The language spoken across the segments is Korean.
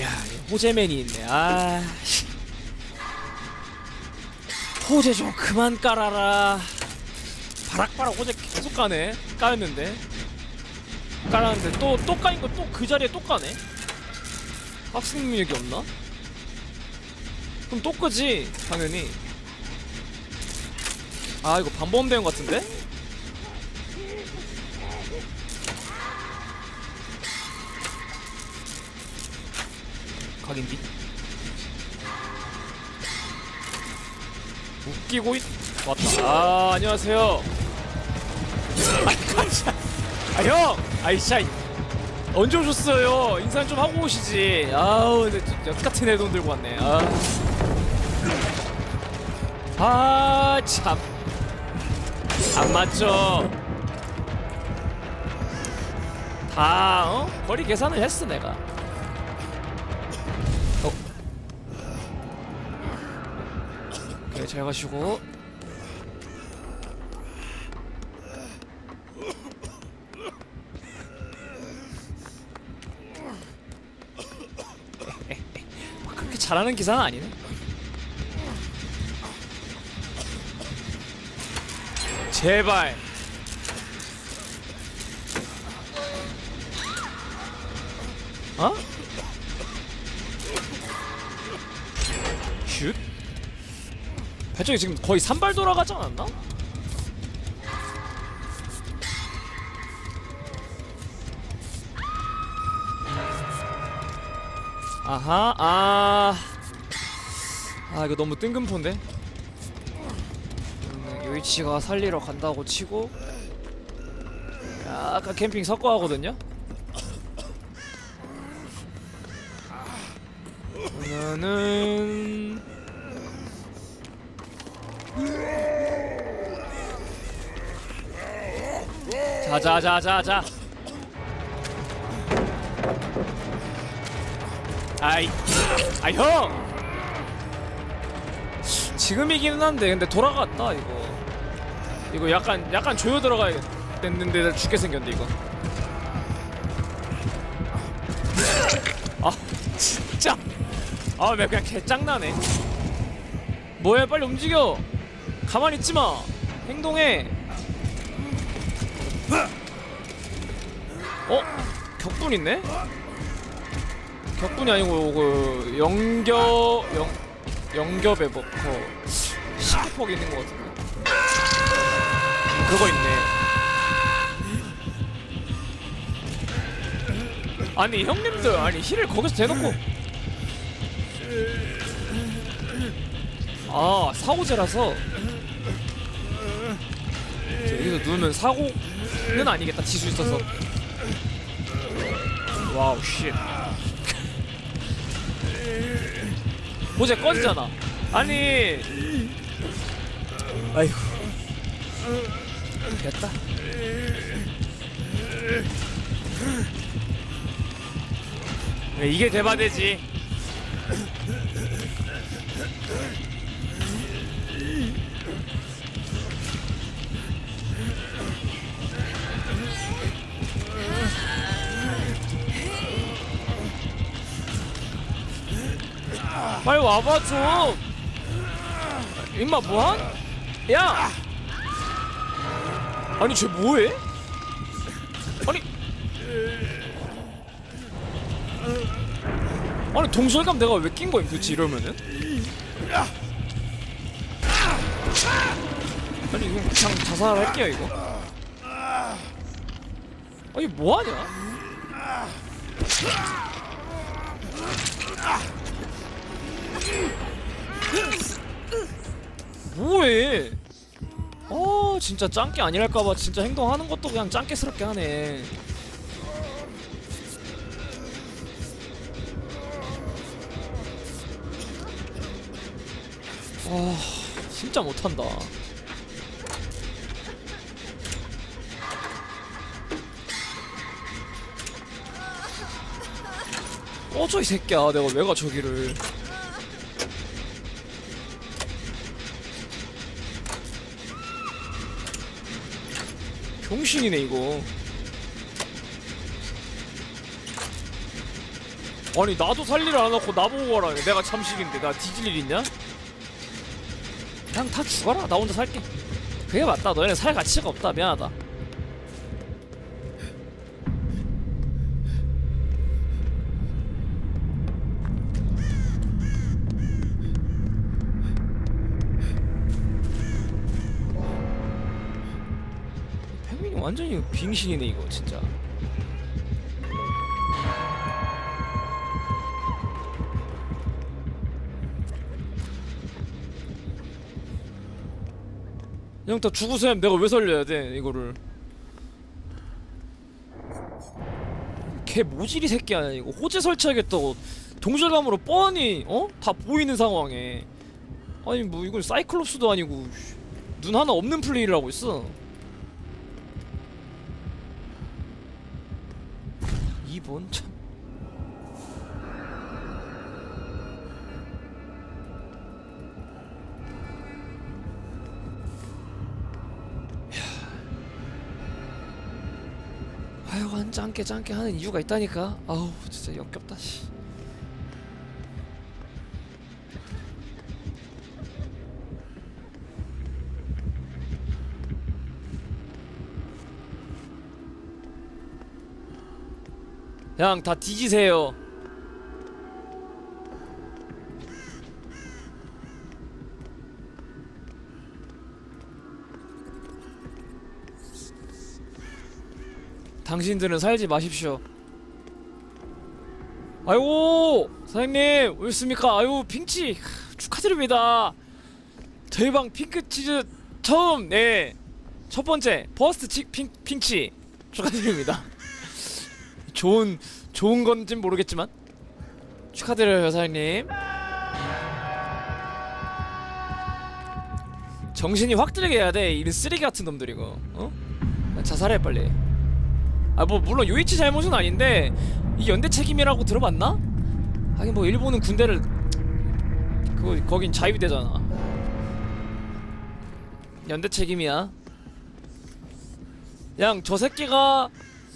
야, 이 호재맨이 있네. 아, 씨. 호재 좀 그만 깔아라. 바락바락 호재 계속 까네. 까였는데. 깔았는데 또 또 까인 거 또 그 자리에 또 까네. 학생 능력이 없나? 그럼 또 끄지 당연히. 아 이거 반범된 것 같은데? 각인디? 웃기고 있... 왔다. 아 안녕하세요. 아아 형! 아이 샤 언제 오셨어요? 인사 좀 하고 오시지. 아우 역같은 애돈 들고 왔네. 아아참안 맞죠? 다 어? 거리 계산을 했어 내가 잘 가시고. 막 그렇게 잘하는 기사는 아니네. 제발. 어? 발전기 지금 거의 산발 돌아가지 않았나? 아하 아... 아 이거 너무 뜬금포인데? 음, 요이치가 살리러 간다고 치고 약간 캠핑 섞어 하거든요? 그러면은 자자자자자. 아이 아형! 지금이기는 한데 근데 돌아갔다 이거. 이거 약간 약간 조여 들어가야겠는데 죽게 생겼네 이거. 아 진짜. 아왜 그냥 개짱나네. 뭐해 빨리 움직여 가만히 있지마. 행동해. 어? 격분 있네? 격분이 아니고 그 연겨 연 연겹 에버커 시크퍽 있는 것 같은데. 그거 있네. 아니 형님들 아니 힐을 거기서 대놓고. 아 사고제라서. 저 여기서 누우면 사고는 아니겠다 지수 있어서. 와우 쉣. 모자 꺼지잖아. 아니. 아이고. 됐다. 네, 이게 대바대지 빨리 와봐 좀 임마 뭐한? 야! 아니 쟤 뭐해? 아니 아니 동설감 내가 왜 낀 거야 도대체 이러면은? 아니 이거 그냥 자살할게요 이거 아니 뭐하냐? 뭐해? 어 진짜 짱깨 아니랄까봐 진짜 행동하는 것도 그냥 짱깨스럽게 하네. 아 진짜 못한다. 꺼져 이 새끼야 내가 왜 가 저기를 병신이네 이거. 아니 나도 살 일을 안 하고 나보고 가라네 내가 참식인데. 나 뒤질 일 있냐? 그냥 다 죽어라. 나 혼자 살게. 그게 맞다. 너희는 살 가치가 없다. 미안하다 완전히 빙신이네 이거 진짜. 그냥 다 죽으셈 내가 왜 살려야 돼 이거를? 걔 모질이 새끼 아니야 이거. 호재 설치하겠다고 동질감으로 뻔히 어? 다 보이는 상황에. 아니 뭐 이건 사이클롭스도 아니고 씨, 눈 하나 없는 플레이를 하고 있어 2번 참. 하여간 짱깨 짱깨 하는 이유가 있다니까. 아우 진짜 역겹다 씨 그냥 다 뒤지세요 당신들은 살지 마십시오. 아이고 사장님 오셨습니까? 아유 핑치 크, 축하드립니다. 저희 방 핑크 치즈 처음 네 첫 번째 버스트 치, 핑, 핑치 축하드립니다. 좋은 좋은 건진 모르겠지만 축하드려요 사장님. 정신이 확 들게 해야 돼. 이런 쓰레기 같은 놈들 이거. 어? 자살해 빨리. 아 뭐 물론 요이치 잘못은 아닌데 이 연대 책임이라고 들어봤나? 하긴 뭐 일본은 군대를 그거 거긴 자위대잖아. 연대 책임이야. 그냥 저 새끼가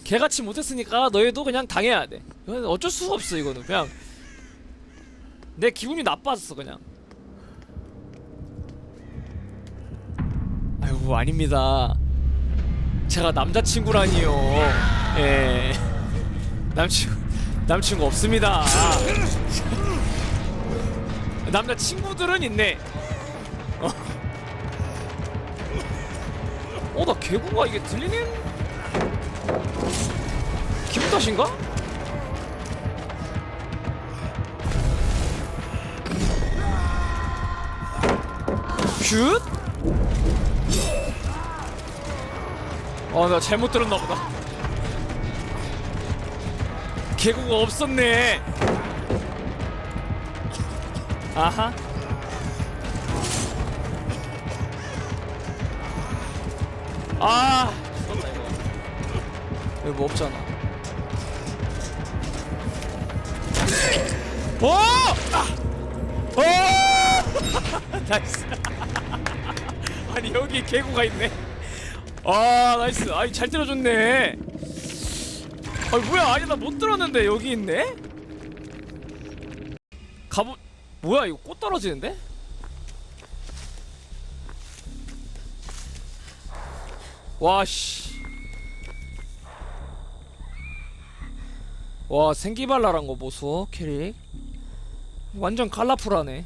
개같이 못했으니까 너희도 그냥 당해야 돼. 이건 어쩔 수가 없어 이거는 그냥 내 기분이 나빠졌어 그냥. 아이고 아닙니다. 제가 남자친구라니요. 예. 남친구 남친구 없습니다. 남자친구들은 있네. 어. 어, 나 개구가 이게 들리는 기분 탓인가? 슛? 어, 나 잘못 들었나 보다. 개구가 없었네. 아하. 아. 여기 뭐 없잖아. 오! 아! 오! 나이스. 아니 여기 개구가 있네. 아 나이스 아이 잘 때려줬네 아 뭐야 아니 나 못 들었는데 여기 있네 가보 뭐야 이거 꽃 떨어지는데 와씨 와 생기발랄한 거 보소 캐릭. 완전 칼라풀하네.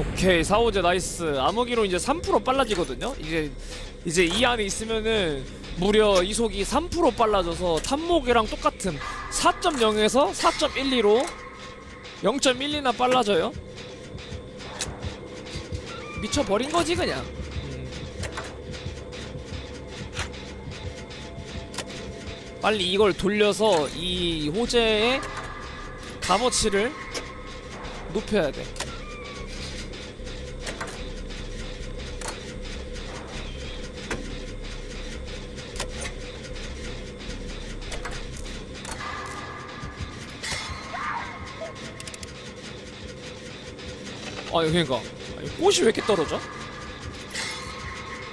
오케이 사오제 나이스. 암흑이로 이제 3% 빨라지거든요? 이제 이제 이 안에 있으면은 무려 이속이 3% 빨라져서 탐목이랑 똑같은 4.0에서 4.12로 0.12나 빨라져요? 미쳐버린 거지 그냥 빨리 이걸 돌려서 이 호재의 값어치를 높여야 돼 아니 그러니까 아니, 꽃이 왜 이렇게 떨어져?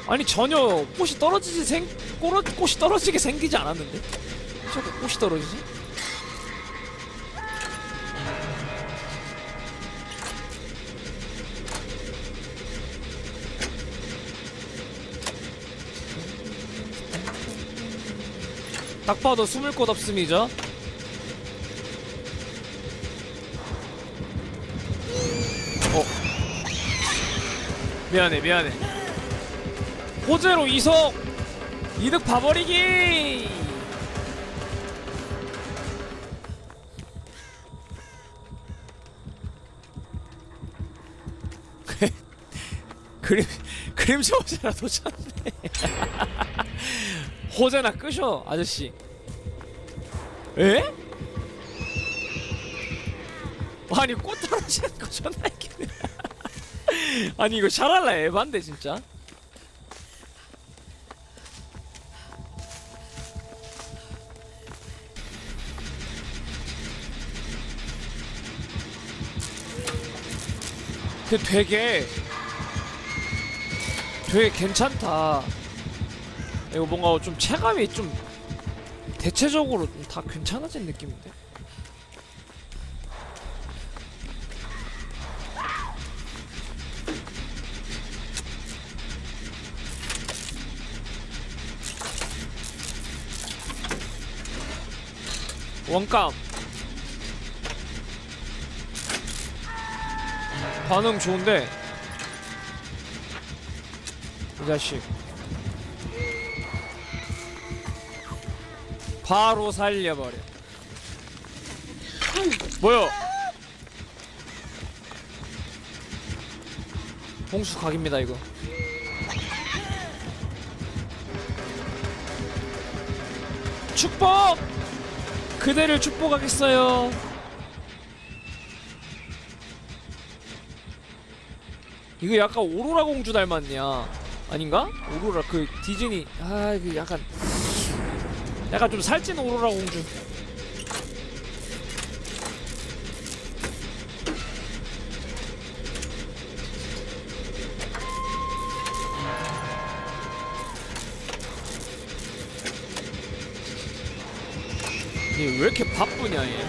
아니 전혀 꽃이 떨어지지 생 꽃, 꽃이 떨어지게 생기지 않았는데 저거 꽃이 떨어지지? 딱 봐도 숨을 곳 없음이죠. 어. 미안해, 미안해. 호재로 이석 이득 봐버리기. 그림 그림자 호재라 놓쳤네. 호재나 끄셔 아저씨. 에? 아니 꽃 떨어지는 거 존나 웃기네. 아니 이거 샤랄라 에반데 진짜. 근데 되게 되게 괜찮다. 이거 뭔가 좀 체감이 좀 대체적으로 좀다 괜찮아진 느낌인데. 원감 반응 좋은데. 이 자식. 바로 살려버려. 뭐야 홍수 각입니다 이거. 축복! 그대를 축복하겠어요 이거 약간 오로라 공주 닮았냐 아닌가? 오로라 그 디즈니 아 이거 약간 약간 좀 살찐 오로라 공주 얘왜 이렇게 바쁘냐 얘.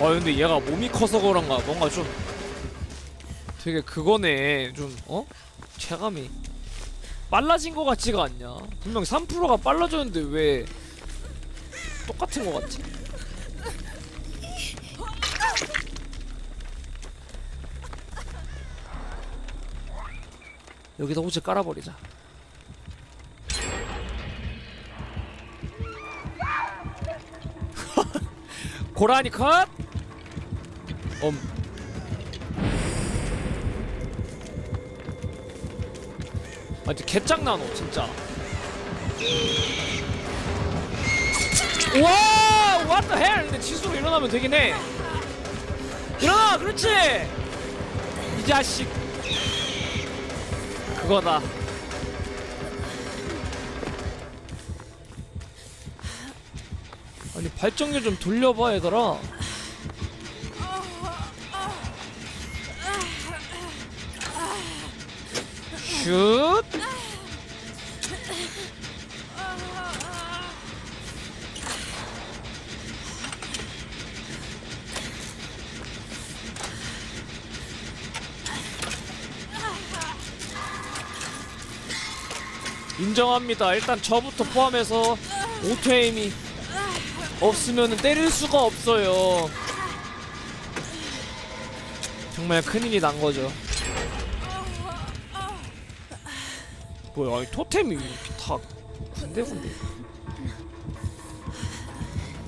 아 근데 얘가 몸이 커서 그런가 뭔가 좀 되게 그거네 좀 어? 체감이 빨라진 것 같지가 않냐 분명 3%가 빨라졌는데 왜 똑같은 것 같지? 여기다 호재 깔아버리자 고라니 컷! 엄. 완전 개짱나노 진짜. 와 what the hell? 근데 지수로 일어나면 되긴 해. 일어나 그렇지! 이 자식. 그거다. 아니 발정기 좀 돌려봐 얘들아 슛 인정합니다. 일단 저부터 포함해서 오토에임이 없으면 때릴 수가 없어요. 정말 큰일이 난 거죠. 뭐야, 이 토템이 이렇게 다 군데군데.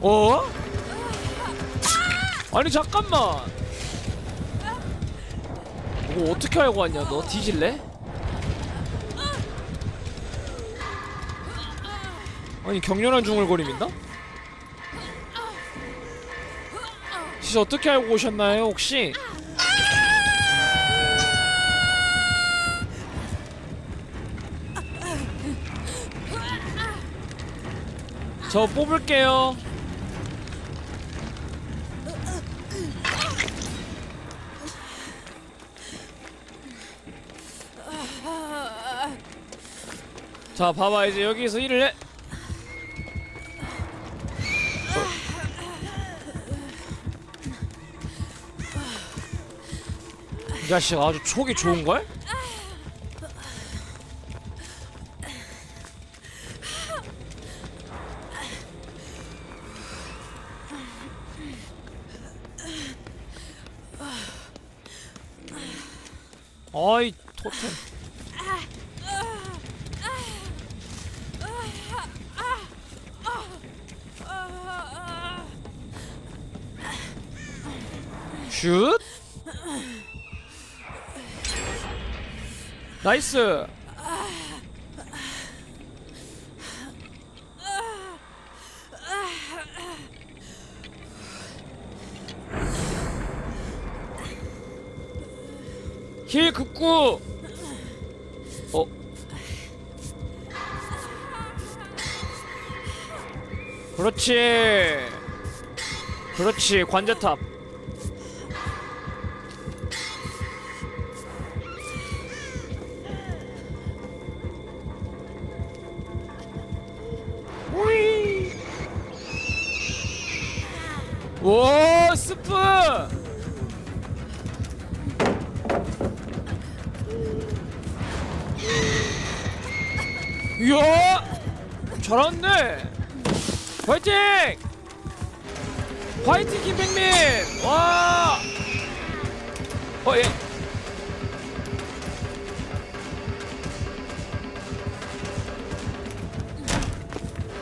어? 아니 잠깐만. 이거 어떻게 알고 왔냐? 너 뒤질래? 아니 격렬한 중얼거림인다? 진짜 어떻게 알고 오셨나요 혹시? 저 뽑을게요. 자, 봐봐. 이제 여기서 일을 해. 이 자식 아주 촉이 좋은걸? 어이 토템 슛. 나이스 힐 급구 어? 그렇지. 그렇지. 관제탑 화이팅 김백민 와 어, 예.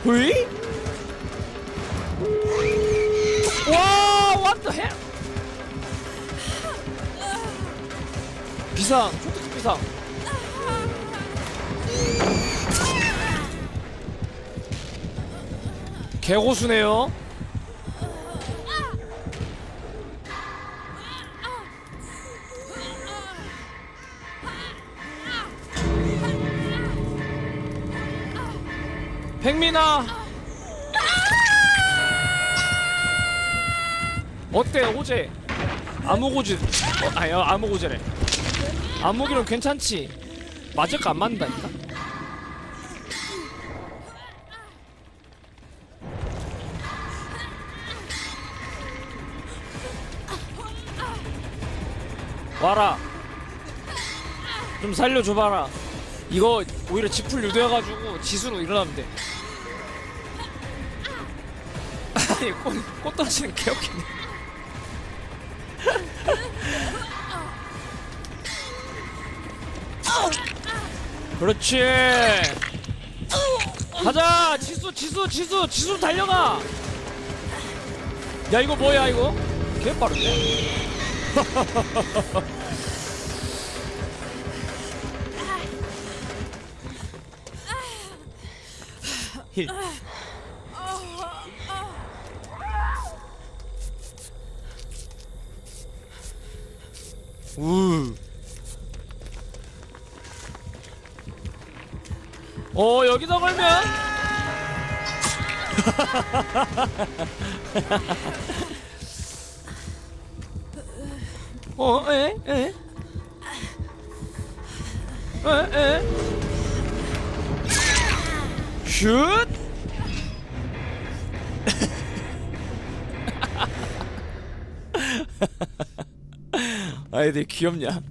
으이? 와, what the hell? 비상, 초특급 비상. 개고수네요. 백민아. 어때 어제 암흑오지 어, 아니 어, 암흑오제래. 암흑이랑 괜찮지? 맞을까 안 맞는다니까? 와라. 좀 살려줘봐라. 이거 오히려 지풀 유도해가지고 지수로 일어나면 돼 아니 꽃, 꽃 떨어지는 개웃기네. 그렇지. 가자! 지수 지수 지수 지수 달려가! 야 이거 뭐야 이거? 개 빠른데? 힐 우. 어 여기다 걸면 어, 에, 에, 에, 에, 슛. 아이들 귀엽냐?